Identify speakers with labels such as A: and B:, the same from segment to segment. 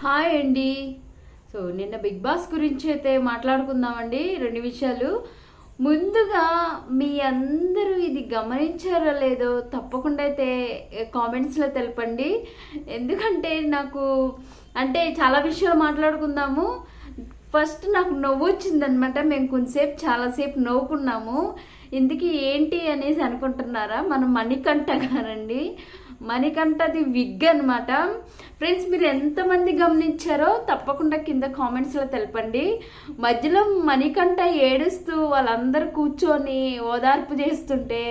A: Hi అండి. So నిన్న big boss గురించి అయితే మాట్లాడుకుందామండి రెండు విషయాలు. ముందుగా మీ అందరూ ఇది గమనించారో లేదో తప్పకుండా అయితే కామెంట్స్లో తెలపండి. ఎందుకంటే నాకు అంటే చాలా విషయాలు మాట్లాడుకుందాము. ఫస్ట్ నాకు నవ్వు వచ్చిందనమాట. మేము కొంతసేపు చాలాసేపు నవ్వుకున్నాము. ఇందుకు ఏంటి అనేసి అనుకుంటున్నారా? మనం మణికంఠ గారండి. మణికంఠది విగ్ అనమాట ఫ్రెండ్స్ మీరు ఎంతమంది గమనించారో తప్పకుండా కింద కామెంట్స్లో తెలపండి. మధ్యలో మణికంఠ ఏడుస్తూ వాళ్ళందరూ కూర్చొని ఓదార్పు చేస్తుంటే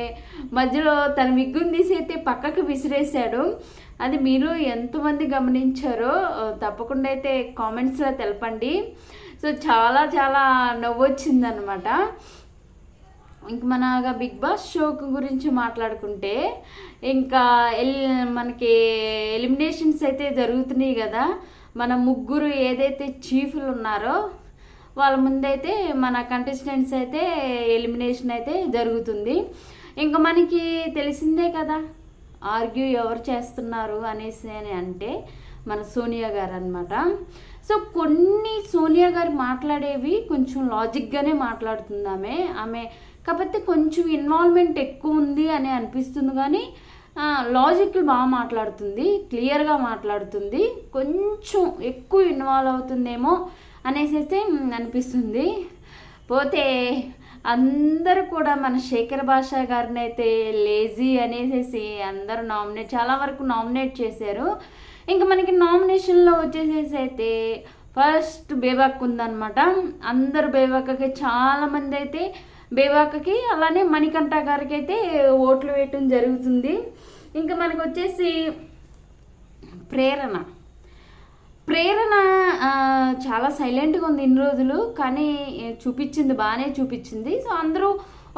A: మధ్యలో తన విగ్గును తీసి అయితే పక్కకు విసిరేశాడు. అది మీరు ఎంతమంది గమనించారో తప్పకుండా అయితే కామెంట్స్లో తెలపండి. సో చాలా చాలా నవ్వొచ్చిందనమాట ఇంక మన బిగ్ బాస్ షోకు గురించి మాట్లాడుకుంటే ఇంకా ఎల్ మనకి ఎలిమినేషన్స్ అయితే జరుగుతున్నాయి కదా. మన ముగ్గురు ఏదైతే చీఫ్లు ఉన్నారో వాళ్ళ ముందైతే మన కంటెస్టెంట్స్ అయితే ఎలిమినేషన్ అయితే జరుగుతుంది. ఇంకా మనకి తెలిసిందే కదా ఆర్గ్యూ ఎవరు చేస్తున్నారు అనేసి అని అంటే మన సోనియా గారు అనమాట సో కొన్ని సోనియా గారు మాట్లాడేవి కొంచెం లాజిక్గానే మాట్లాడుతుంది ఆమె ఆమె కాకపోతే కొంచెం ఇన్వాల్వ్మెంట్ ఎక్కువ ఉంది అని అనిపిస్తుంది కానీ లాజిక్ బాగా మాట్లాడుతుంది క్లియర్గా మాట్లాడుతుంది కొంచెం ఎక్కువ ఇన్వాల్వ్ అవుతుందేమో అనేసి అనిపిస్తుంది. పోతే అందరూ కూడా మన శేఖర్ భాష గారిని అయితే లేజీ అనేసేసి అందరూ నామినేట్ చాలా వరకు నామినేట్ చేశారు. ఇంకా మనకి నామినేషన్లో వచ్చేసేసి అయితే ఫస్ట్ బేబాక్ ఉందన్నమాట. అందరు బేబాకకి చాలామంది అయితే బేవాకకి అలానే మణికంఠ గారికి అయితే ఓట్లు వేయటం జరుగుతుంది. ఇంకా మనకు వచ్చేసి ప్రేరణ. ప్రేరణ చాలా సైలెంట్గా ఉంది ఇన్ని రోజులు కానీ చూపించింది బాగానే చూపించింది. సో అందరూ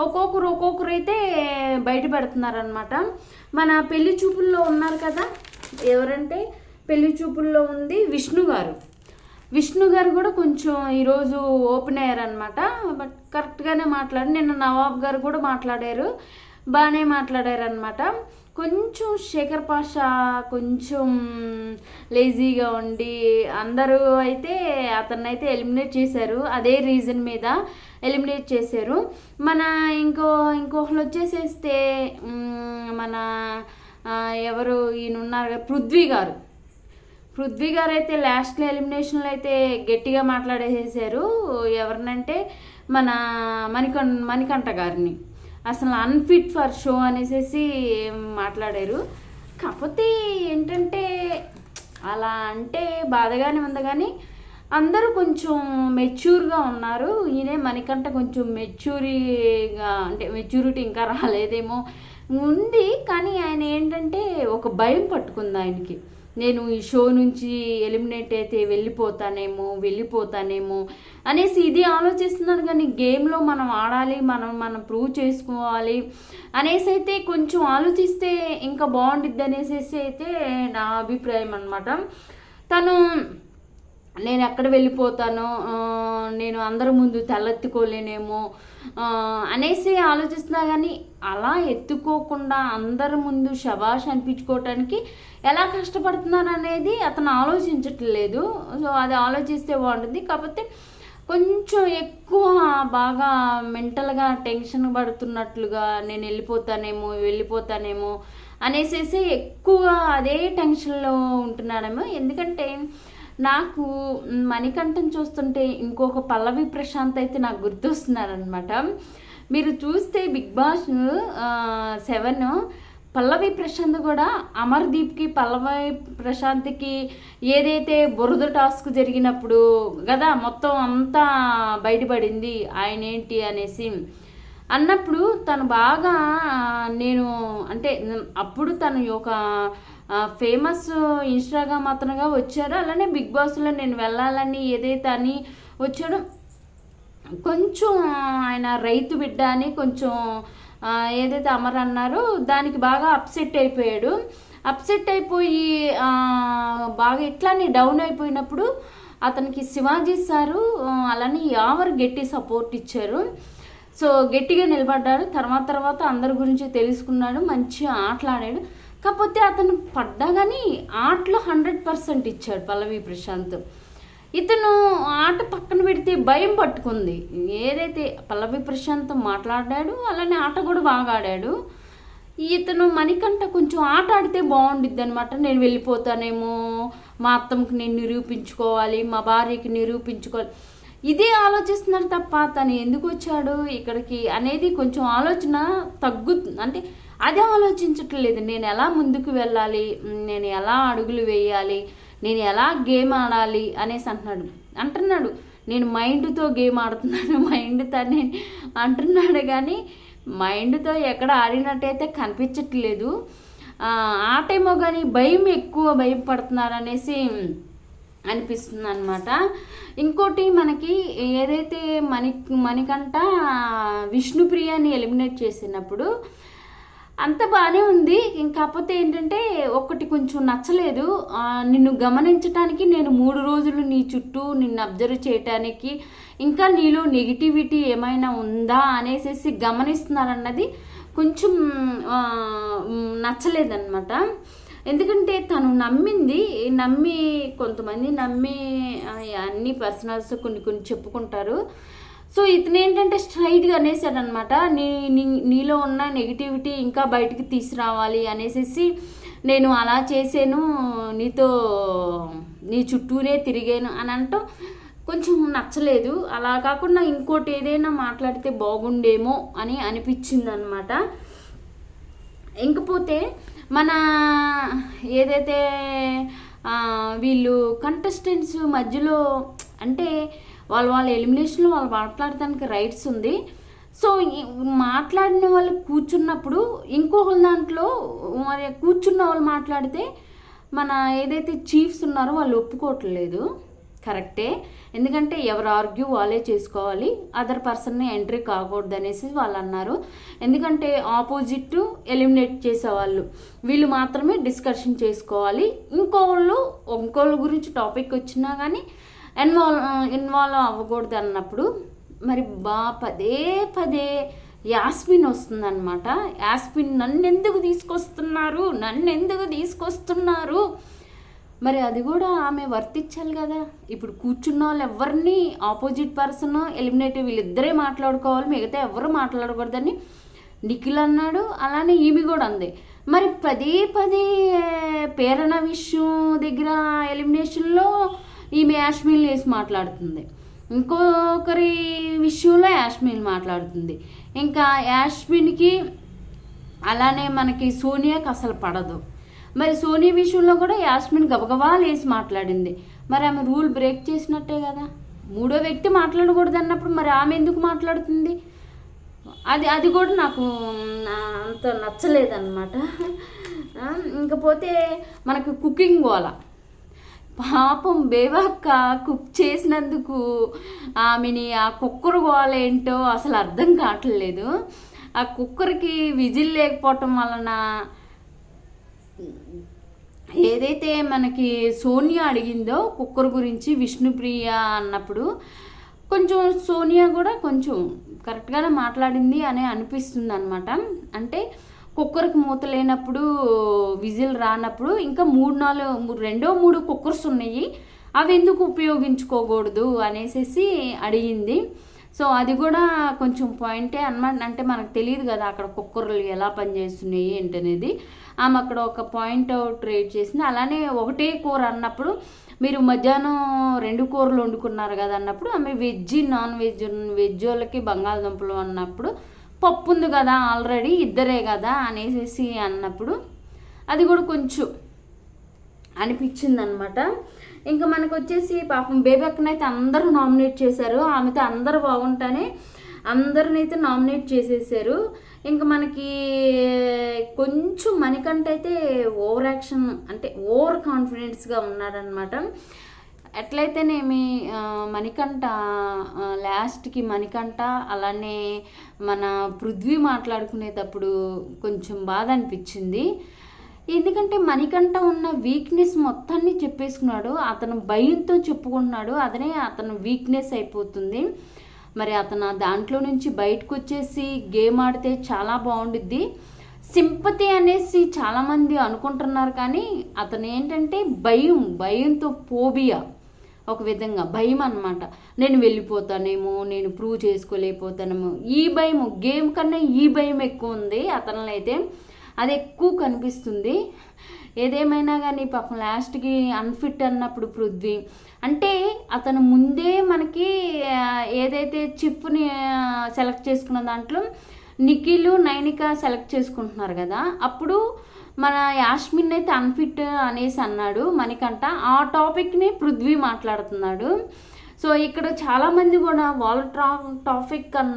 A: ఒక్కొక్కరు ఒక్కొక్కరు అయితే బయటపెడుతున్నారనమాట మన పెళ్ళి చూపుల్లో ఉన్నారు కదా ఎవరంటే పెళ్ళి చూపుల్లో ఉంది విష్ణు గారు. విష్ణు గారు కూడా కొంచెం ఈరోజు ఓపెన్ అయ్యారనమాట బట్ కరెక్ట్గానే మాట్లాడి నిన్న నవాబ్ గారు కూడా మాట్లాడారు. బాగానే మాట్లాడారు అనమాట కొంచెం శేఖర్ పాషా కొంచెం లేజీగా ఉండి అందరూ అయితే అతన్ని అయితే ఎలిమినేట్ చేశారు. అదే రీజన్ మీద ఎలిమినేట్ చేశారు. మన ఇంకో ఇంకొకరు వచ్చేసేస్తే మన ఎవరు ఈయన ఉన్నారు పృథ్వీ గారు. పృథ్వీ గారు అయితే లాస్ట్లో ఎలిమినేషన్లో అయితే గట్టిగా మాట్లాడేసేసారు ఎవరినంటే మన మణికం మణికంఠ గారిని. అసలు అన్ఫిట్ ఫర్ షో అనేసి మాట్లాడారు. కాకపోతే ఏంటంటే అలా అంటే బాధగానే ఉంది కానీ అందరూ కొంచెం మెచ్యూర్గా ఉన్నారు. ఈయనే మనకంట కొంచెం మెచ్యూరిగా అంటే మెచ్యూరిటీ ఇంకా రాలేదేమో ఉంది. కానీ ఆయన ఏంటంటే ఒక భయం పట్టుకుంది ఆయనకి. నేను ఈ షో నుంచి ఎలిమినేట్ అయితే వెళ్ళిపోతానేమో వెళ్ళిపోతానేమో అనేసి ఇది ఆలోచిస్తున్నాను కానీ గేమ్లో మనం ఆడాలి మనం మనం ప్రూవ్ చేసుకోవాలి అనేసి అయితే కొంచెం ఆలోచిస్తే ఇంకా బాగుండిద్ది అనేసి అయితే నా అభిప్రాయం అనమాట తను నేను ఎక్కడ వెళ్ళిపోతానో నేను అందరి ముందు తలెత్తుకోలేనేమో అనేసి ఆలోచిస్తున్నా కానీ అలా ఎత్తుకోకుండా అందరి ముందు శబాష్ అనిపించుకోవటానికి ఎలా కష్టపడుతున్నాను అనేది అతను ఆలోచించట్లేదు. సో అది ఆలోచిస్తే బాగుంటుంది. కాకపోతే కొంచెం ఎక్కువ బాగా మెంటల్గా టెన్షన్ పడుతున్నట్లుగా నేను వెళ్ళిపోతానేమో వెళ్ళిపోతానేమో అనేసి ఎక్కువ అదే టెన్షన్లో ఉంటున్నాడేమో. ఎందుకంటే నాకు మణికంఠం చూస్తుంటే ఇంకొక పల్లవి ప్రశాంత్ అయితే నాకు గుర్తొస్తున్నారనమాట మీరు చూస్తే Bigg Boss seven Pallavi Prashanth కూడా అమర్దీప్కి పల్లవి ప్రశాంత్కి ఏదైతే బురద టాస్క్ జరిగినప్పుడు కదా మొత్తం అంతా బయటపడింది ఆయన ఏంటి అనేసి. అన్నప్పుడు తను బాగా నేను అంటే అప్పుడు తను ఒక ఫేమస్ ఇన్స్టాగ్రామ్ అతనుగా వచ్చారు. అలానే బిగ్ బాస్లో నేను వెళ్ళాలని ఏదైతే అని వచ్చాడో కొంచెం ఆయన రైతు బిడ్డ అని కొంచెం ఏదైతే అమర్ అన్నారో దానికి బాగా అప్సెట్ అయిపోయాడు. అప్సెట్ అయిపోయి బాగా ఇట్లానే డౌన్ అయిపోయినప్పుడు అతనికి శివాజీ సారు అలానే యావర్ గట్టి సపోర్ట్ ఇచ్చారు. సో గట్టిగా నిలబడ్డాడు. తర్వాత తర్వాత అందరి గురించి తెలుసుకున్నాడు. మంచిగా ఆటలాడాడు. కాకపోతే అతను పడ్డా కానీ ఆటలో హండ్రెడ్ పర్సెంట్ ఇచ్చాడు పల్లవి ప్రశాంత్. ఇతను ఆట పక్కన పెడితే భయం పట్టుకుంది. ఏదైతే పల్లవి ప్రశాంత్ మాట్లాడాడు అలానే ఆట కూడా బాగా ఆడాడు. ఇతను మణికంట కొంచెం ఆట ఆడితే బాగుండిద్ది అనమాట నేను వెళ్ళిపోతానేమో మా అత్తమ్మకి నేను నిరూపించుకోవాలి మా భార్యకి నిరూపించుకోవాలి. ఇదే ఆలోచిస్తున్నారు తప్ప తను ఎందుకు వచ్చాడు ఇక్కడికి అనేది కొంచెం ఆలోచన తగ్గు అంటే అదే ఆలోచించట్లేదు నేను ఎలా ముందుకు వెళ్ళాలి? నేను ఎలా అడుగులు వేయాలి? నేను ఎలా గేమ్ ఆడాలి? అనేసి అంటున్నాడు. అంటున్నాడు. నేను మైండ్తో గేమ్ ఆడుతున్నాను. మైండ్ తనే అంటున్నాడు కానీ మైండ్తో ఎక్కడ ఆడినట్టయితే కనిపించట్లేదు. ఆటేమో కానీ భయం ఎక్కువ భయపడుతున్నారు అనేసి అనిపిస్తుంది అనమాట ఇంకోటి మనకి ఏదైతే మణి మణికంట విష్ణుప్రియని ఎలిమినేట్ చేసినప్పుడు అంత బాగానే ఉంది. కాకపోతే ఏంటంటే ఒకటి కొంచెం నచ్చలేదు. నిన్ను గమనించటానికి నేను మూడు రోజులు నీ చుట్టూ నిన్ను అబ్జర్వ్ చేయటానికి ఇంకా నీలో నెగిటివిటీ ఏమైనా ఉందా అనేసి గమనిస్తున్నారన్నది కొంచెం నచ్చలేదన్నమాట. ఎందుకంటే తను నమ్మింది. నమ్మి కొంతమంది నమ్మి అన్ని పర్సనల్స్ కొన్ని కొన్ని చెప్పుకుంటారు. సో ఇతను ఏంటంటే స్ట్రైట్గా అనేసాడనమాట. నీ నీ నీలో ఉన్న నెగిటివిటీ ఇంకా బయటికి తీసుకురావాలి అనేసి నేను అలా చేసాను నీతో నీ చుట్టూనే తిరిగాను అని అంటూ కొంచెం నచ్చలేదు. అలా కాకుండా ఇంకోటి ఏదైనా మాట్లాడితే బాగుండేమో అని అనిపించింది అనమాట ఇంకపోతే మన ఏదైతే వీళ్ళు కంటెస్టెంట్స్ మధ్యలో అంటే వాళ్ళు వాళ్ళ ఎలిమినేషన్లో వాళ్ళు మాట్లాడటానికి రైట్స్ ఉంది. సో మాట్లాడిన వాళ్ళు కూర్చున్నప్పుడు ఇంకొక దాంట్లో మరి కూర్చున్న వాళ్ళు మాట్లాడితే మన ఏదైతే చీఫ్స్ ఉన్నారో వాళ్ళు ఒప్పుకోవట్లేదు. కరెక్టే ఎందుకంటే ఎవరు ఆర్గ్యూ వాళ్ళే చేసుకోవాలి. అదర్ పర్సన్ని ఎంట్రీ కాకూడదు అనేసి వాళ్ళు అన్నారు. ఎందుకంటే ఆపోజిట్ ఎలిమినేట్ చేసేవాళ్ళు. వీళ్ళు మాత్రమే డిస్కషన్ చేసుకోవాలి. ఇంకోళ్ళు ఇంకోళ్ళ గురించి టాపిక్ వచ్చినా కానీ ఇన్వాల్వ్ ఇన్వాల్వ్ అవ్వకూడదు అన్నప్పుడు మరి బా పదే పదే యాస్మిన్ వస్తుందన్నమాట. యాస్మిన్ నన్ను ఎందుకు తీసుకొస్తున్నారు? నన్ను ఎందుకు తీసుకొస్తున్నారు? మరి అది కూడా ఆమె వర్తించాలి కదా. ఇప్పుడు కూర్చున్న వాళ్ళు ఎవరిని ఆపోజిట్ పర్సన్ ఎలిమినేట్ వీళ్ళిద్దరే మాట్లాడుకోవాలి మిగతా ఎవరు మాట్లాడకూడదని నిఖిల్ అన్నాడు అలానే ఈమె కూడా అంది. మరి పదే పదే పేరణ విషయం దగ్గర ఎలిమినేషన్లో ఈమె యాష్మిల్ వేసి మాట్లాడుతుంది. ఇంకొకరి విషయంలో యాష్మిన్ మాట్లాడుతుంది. ఇంకా యాష్మిన్కి అలానే మనకి సోనియాకి అసలు పడదు. మరి సోనియా విషయంలో కూడా యాస్మిన్ గబగబా లేసి మాట్లాడింది. మరి ఆమె రూల్ బ్రేక్ చేసినట్టే కదా. మూడో వ్యక్తి మాట్లాడకూడదు అన్నప్పుడు మరి ఆమె ఎందుకు మాట్లాడుతుంది? అది అది కూడా నాకు అంత నచ్చలేదన్నమాట. ఇంకపోతే మనకు కుకింగ్ గోల. పాపం బేవక్క కుక్ చేసినందుకు ఆమెని ఆ కుక్కర్ గోలేంటో అసలు అర్థం కావట్లేదు. ఆ కుక్కర్కి విజిల్ లేకపోవటం వలన ఏదైతే మనకి సోనియా అడిగిందో కుక్కర్ గురించి విష్ణుప్రియ అన్నప్పుడు కొంచెం సోనియా కూడా కొంచెం కరెక్ట్గానే మాట్లాడింది అని అనిపిస్తుంది అనమాట అంటే కుక్కర్కి మూత లేనప్పుడు విజిల్ రానప్పుడు ఇంకా మూడు నాలుగు రెండో మూడు కుక్కర్స్ ఉన్నాయి. అవి ఎందుకు ఉపయోగించుకోకూడదు అనేసి అడిగింది. సో అది కూడా కొంచెం పాయింటే అనమాట అంటే మనకు తెలియదు కదా అక్కడ కుక్కర్లు ఎలా పనిచేస్తున్నాయి ఏంటనేది. ఆమె అక్కడ ఒక పాయింట్ అవుట్ రేట్ చేసింది. అలానే ఒకటే కూర అన్నప్పుడు మీరు మధ్యాహ్నం రెండు కూరలు వండుకున్నారు కదా అన్నప్పుడు ఆమె వెజ్ నాన్ వెజ్ వెజ్ వాళ్ళకి బంగాళదుంపలు అన్నప్పుడు పప్పు ఉంది కదా ఆల్రెడీ ఇద్దరే కదా అనేసి అన్నప్పుడు అది కూడా కొంచెం అనిపించింది అనమాట ఇంకా మనకు వచ్చేసి పాపం బేబక్కనైతే అందరూ నామినేట్ చేశారు. ఆమెతో అందరూ బాగుంటానే అందరినైతే నామినేట్ చేసేసారు. ఇంకా మనకి కొంచెం మనకంటే అయితే ఓవర్ యాక్షన్ అంటే ఓవర్ కాన్ఫిడెన్స్గా ఉన్నాడనమాట ఎట్లయితేనేమి మణికంఠ లాస్ట్కి మణికంఠ అలానే మన పృథ్వీ మాట్లాడుకునేటప్పుడు కొంచెం బాధ అనిపించింది ఎందుకంటే మణికంఠ ఉన్న వీక్నెస్ మొత్తాన్ని చెప్పేసుకున్నాడు. అతను భయంతో చెప్పుకుంటున్నాడు. అదనే అతను వీక్నెస్ అయిపోతుంది. మరి అతను దాంట్లో నుంచి బయటకు వచ్చేసి గేమ్ ఆడితే చాలా బాగుండిద్ది. సింపతి అనేసి చాలామంది అనుకుంటున్నారు కానీ అతను ఏంటంటే భయం భయంతో ఫోబియా ఒక విధంగా భయం అనమాట నేను వెళ్ళిపోతానేమో నేను ప్రూవ్ చేసుకోలేకపోతానేమో. ఈ భయం గేమ్ కన్నా ఈ భయం ఎక్కువ ఉంది అతనిలో అయితే అది ఎక్కువ కనిపిస్తుంది. ఏదేమైనా కానీ పాపం లాస్ట్కి అన్ఫిట్ అన్నప్పుడు పృథ్వీ. అంటే అతను ముందే మనకి ఏదైతే చిప్ని సెలెక్ట్ చేసుకున్న దాంట్లో నిఖిలు నైనిక సెలెక్ట్ చేసుకుంటున్నారు కదా. అప్పుడు మన యాష్మిన్ అయితే అన్ఫిట్ అనేసి అన్నాడు మనకంట ఆ టాపిక్ని పృథ్వీ మాట్లాడుతున్నాడు. సో ఇక్కడ చాలామంది కూడా వాళ్ళ టాపిక్ కన్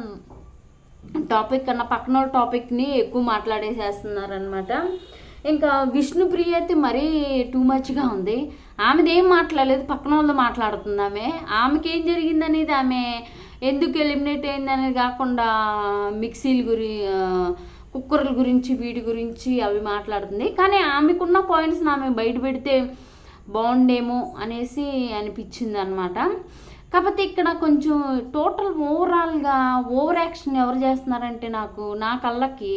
A: టాపిక్ కన్నా పక్కన టాపిక్ని ఎక్కువ మాట్లాడేసేస్తున్నారనమాట ఇంకా విష్ణుప్రియ అయితే మరీ టూ మచ్గా ఉంది. ఆమెది ఏం మాట్లాడలేదు పక్కన వాళ్ళు మాట్లాడుతుంది ఆమె ఆమెకి ఏం జరిగింది అనేది ఆమె ఎందుకు ఎలిమినేట్ అయింది అనేది కాకుండా మిక్సీల గురి కుక్కర్ల గురించి వీటి గురించి అవి మాట్లాడుతుంది. కానీ ఆమెకున్న పాయింట్స్ని ఆమె బయట పెడితే బాగుండేమో అనేసి అనిపించింది అనమాట కాకపోతే ఇక్కడ కొంచెం టోటల్ ఓవరాల్గా ఓవర్ యాక్షన్ ఎవరు చేస్తున్నారంటే నాకు నా కళ్ళకి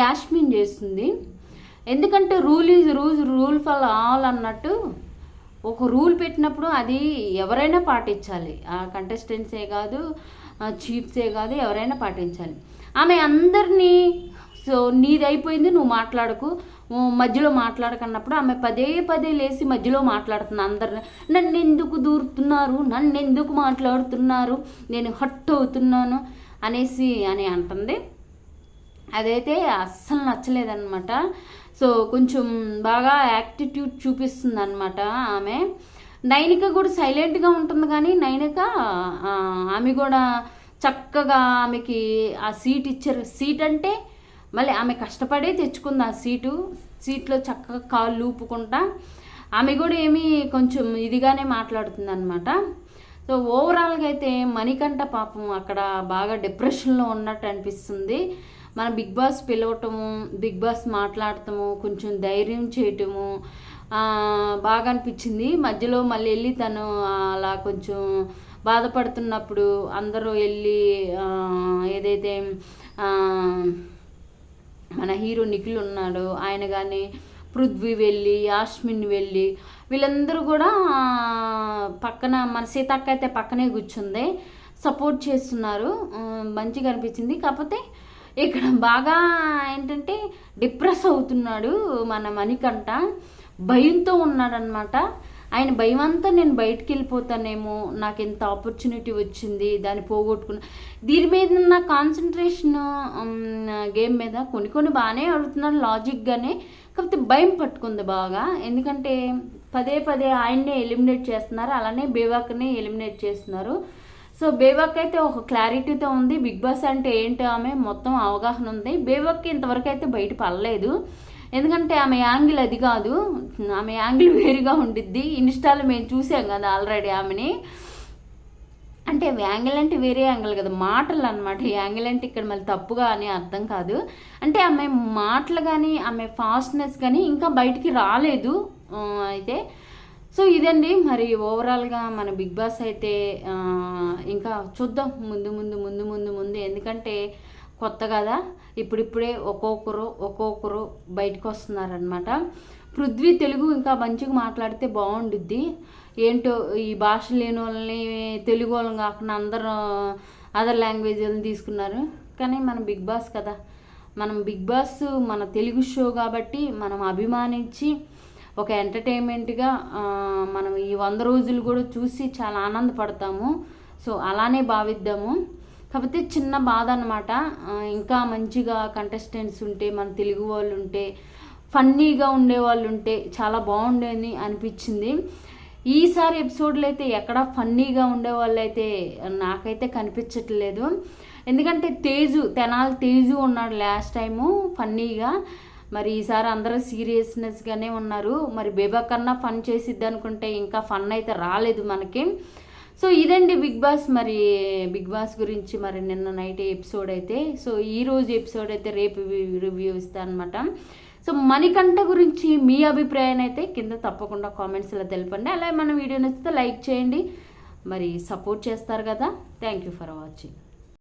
A: యాష్మిన్ చేస్తుంది. ఎందుకంటే rule is rule rule for all అన్నట్టు ఒక రూల్ పెట్టినప్పుడు అది ఎవరైనా పాటించాలి. ఆ కంటెస్టెంట్సే కాదు చీఫ్సే కాదు ఎవరైనా పాటించాలి. ఆమె అందరినీ సో నీదైపోయింది నువ్వు మాట్లాడకు. మధ్యలో మాట్లాడకన్నప్పుడు ఆమె పదే పదే లేచి మధ్యలో మాట్లాడుతుంది అందరిని. నన్ను ఎందుకు దూరుతున్నారు? నన్ను ఎందుకు మాట్లాడుతున్నారు? నేను హట్ అవుతున్నాను అనేసి అని అంటుంది. అదైతే అస్సలు నచ్చలేదన్నమాట. సో కొంచెం బాగా యాక్టిట్యూడ్ చూపిస్తుంది అనమాట ఆమె. నైనిక కూడా సైలెంట్గా ఉంటుంది కానీ నైనిక ఆమె కూడా చక్కగా ఆమెకి ఆ సీట్ ఇచ్చారు. సీట్ అంటే మళ్ళీ ఆమె కష్టపడే తెచ్చుకుంది ఆ సీటు. సీట్లో చక్కగా కాళ్ళు ఊపుకుంటా. ఆమె కూడా ఏమీ కొంచెం ఇదిగానే మాట్లాడుతుంది అనమాట సో ఓవరాల్గా అయితే మణికంఠ పాపం అక్కడ బాగా డిప్రెషన్లో ఉన్నట్టు అనిపిస్తుంది. మన బిగ్ బాస్ పిలవటము బిగ్ బాస్ మాట్లాడటము కొంచెం ధైర్యం చేయటము బాగా అనిపించింది. మధ్యలో మళ్ళీ వెళ్ళి తను అలా కొంచెం బాధపడుతున్నప్పుడు అందరూ వెళ్ళి ఏదైతే మన హీరో నిఖిల్ ఉన్నాడు ఆయన కానీ పృథ్వీ వెళ్ళి యాస్మిన్ వెళ్ళి వీళ్ళందరూ కూడా పక్కన మన సీతక్క అయితే పక్కనే కూర్చుంది సపోర్ట్ చేస్తున్నారు. మంచిగా అనిపించింది. కాకపోతే ఇక్కడ బాగా ఏంటంటే డిప్రెస్ అవుతున్నాడు మన మణికంఠ. భయంతో ఉన్నాడనమాట ఆయన భయం అంతా నేను బయటికి వెళ్ళిపోతానేమో నాకు ఎంత ఆపర్చునిటీ వచ్చింది దాన్ని పోగొట్టుకున్నా. దీని మీద నా కాన్సన్ట్రేషన్ గేమ్ మీద కొన్ని కొన్ని బాగానే అడుగుతున్నాను లాజిక్గానే కాకపోతే భయం పట్టుకుంది బాగా. ఎందుకంటే పదే పదే ఆయన్నే ఎలిమినేట్ చేస్తున్నారు అలానే బేవాక్ని ఎలిమినేట్ చేస్తున్నారు. సో బేవాక్ అయితే ఒక క్లారిటీతో ఉంది. బిగ్ బాస్ అంటే ఏంటి ఆమె? మొత్తం అవగాహన ఉంది. బేవాక్కి ఇంతవరకు అయితే బయట పడలేదు. ఎందుకంటే ఆమె యాంగిల్ అది కాదు. ఆమె యాంగిల్ వేరుగా ఉండిద్ది. ఇన్స్టాలో మేము చూసాం కదా ఆల్రెడీ ఆమెని. అంటే యాంగిల్ అంటే వేరే యాంగిల్ కదా. మాటలు అనమాట యాంగిల్ అంటే ఇక్కడ మళ్ళీ తప్పుగా అని అర్థం కాదు. అంటే ఆమె మాటలు కానీ ఆమె ఫాస్ట్నెస్ కానీ ఇంకా బయటికి రాలేదు. అయితే సో ఇదండి. మరి ఓవరాల్గా మన బిగ్ బాస్ అయితే ఇంకా చూద్దాం. ముందు ముందు ముందు ముందు ముందు. ఎందుకంటే కొత్త కదా? ఇప్పుడిప్పుడే ఒక్కొక్కరు ఒక్కొక్కరు బయటకు వస్తున్నారనమాట పృథ్వీ తెలుగు ఇంకా మంచిగా మాట్లాడితే బాగుండుద్ది. ఏంటో ఈ భాష లేని వాళ్ళని తెలుగు వాళ్ళని కాకుండా అందరూ అదర్ లాంగ్వేజ్లను తీసుకున్నారు. కానీ మన బిగ్ బాస్ కదా. మనం బిగ్ బాస్ మన తెలుగు షో కాబట్టి మనం అభిమానించి ఒక ఎంటర్టైన్మెంట్గా మనం ఈ వంద రోజులు కూడా చూసి చాలా ఆనందపడతాము. సో అలానే భావిద్దాము. కాకపోతే చిన్న బాధ అనమాట ఇంకా మంచిగా కంటెస్టెంట్స్ ఉంటే మన తెలుగు వాళ్ళు ఉంటే ఫన్నీగా ఉండే వాళ్ళు ఉంటే చాలా బాగుండేది అనిపించింది. ఈసారి ఎపిసోడ్లు అయితే ఎక్కడ ఫన్నీగా ఉండే వాళ్ళు అయితే నాకైతే కనిపించట్లేదు. ఎందుకంటే తేజు తెనాలి తేజు ఉన్నాడు లాస్ట్ టైము ఫన్నీగా. మరి ఈసారి అందరూ సీరియస్నెస్గానే ఉన్నారు. మరి బేబా కన్నా ఫన్ చేసిద్ది అనుకుంటే ఇంకా ఫన్ అయితే రాలేదు మనకి. సో ఇదండి బిగ్ బాస్ మరి బిగ్ బాస్ గురించి మరి నిన్న నైట్ ఎపిసోడ్ అయితే. సో ఈ రోజు ఎపిసోడ్ అయితే రేపు రివ్యూ ఇస్తాను అనమాట సో మణికంఠ గురించి మీ అభిప్రాయాన్ని అయితే కింద తప్పకుండా కామెంట్స్లో తెలపండి. అలాగే మన వీడియో నచ్చితే లైక్ చేయండి. మరి సపోర్ట్ చేస్తారు కదా. Thank you for watching.